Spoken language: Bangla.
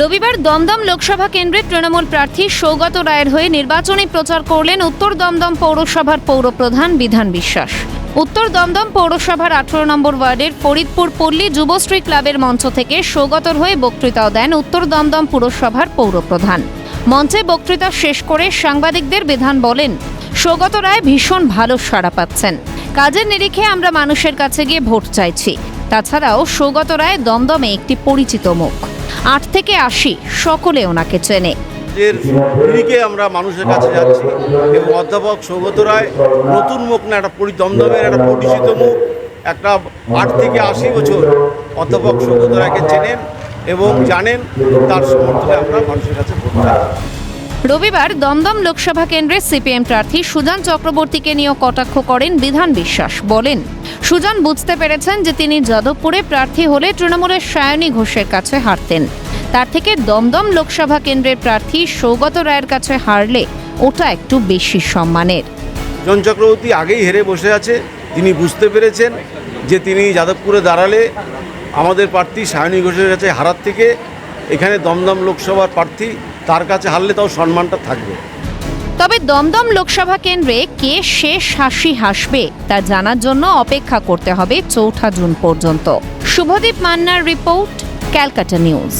রবিবার দমদম লোকসভা কেন্দ্রে তৃণমূল প্রার্থী সৌগত রায়ের হয়ে নির্বাচনী প্রচার করলেন উত্তর দমদম পৌরসভার পৌরপ্রধান বিধান বিশ্বাস। উত্তর দমদম পৌরসভার আঠারো নম্বর ওয়ার্ডের ফরিদপুর পল্লী যুবশ্রী ক্লাবের মঞ্চ থেকে সৌগতর হয়ে বক্তৃতাও দেন উত্তর দমদম পুরসভার পৌরপ্রধান। মঞ্চে বক্তৃতা শেষ করে সাংবাদিকদের বিধান বলেন, সৌগত রায় ভীষণ ভালো সাড়া পাচ্ছেন। কাজের নিরিখে আমরা মানুষের কাছে গিয়ে ভোট চাইছি। তাছাড়াও সৌগত রায় দমদমে একটি পরিচিত মুখ। আট থেকে আশি সকলে ওনাকে চেনে। এর নিরিখে আমরা মানুষের কাছে যাচ্ছি। এবং অধ্যাপক সৌগত রায় নতুন মুখ না একটা পরি দমদমের একটা পরিচিত মুখ একটা আট থেকে আশি বছর অধ্যাপক সৌগত রায়কে চেনেন এবং জানেন তার সমর্থনে আমরা মানুষের কাছে ভোট রবিবার দমদম লোকসভা কেন্দ্রে সিপিএম প্রার্থী সুজন চক্রবর্তীকে নিয়েও কটাক্ষ করেন বিধান বিশ্বাস। বলেন সুজন বুঝতে পেরেছেন যে তিনি যাদবপুরে প্রার্থী হলে তৃণমূলের সায়নী ঘোষের কাছে হারতেন। তার থেকে দমদম লোকসভা কেন্দ্রের প্রার্থী সৌগত রায়ের কাছে হারলে ওটা একটু বেশি সম্মানের। জন চক্রবর্তী আগেই হেরে বসে আছে তিনি বুঝতে পেরেছেন যে তিনি যাদবপুরে দাঁড়ালে আমাদের প্রার্থী সায়নী ঘোষের কাছে হারার থেকে এখানে দমদম লোকসভার প্রার্থী তার কাছে হারলে তাও সম্মানটা থাকবে। তবে দমদম লোকসভা কেন্দ্রে কে শেষ হাসি হাসবে তা জানার জন্য অপেক্ষা করতে হবে চৌঠা জুন পর্যন্ত। শুভদীপ মান্নার রিপোর্ট ক্যালকাটা নিউজ।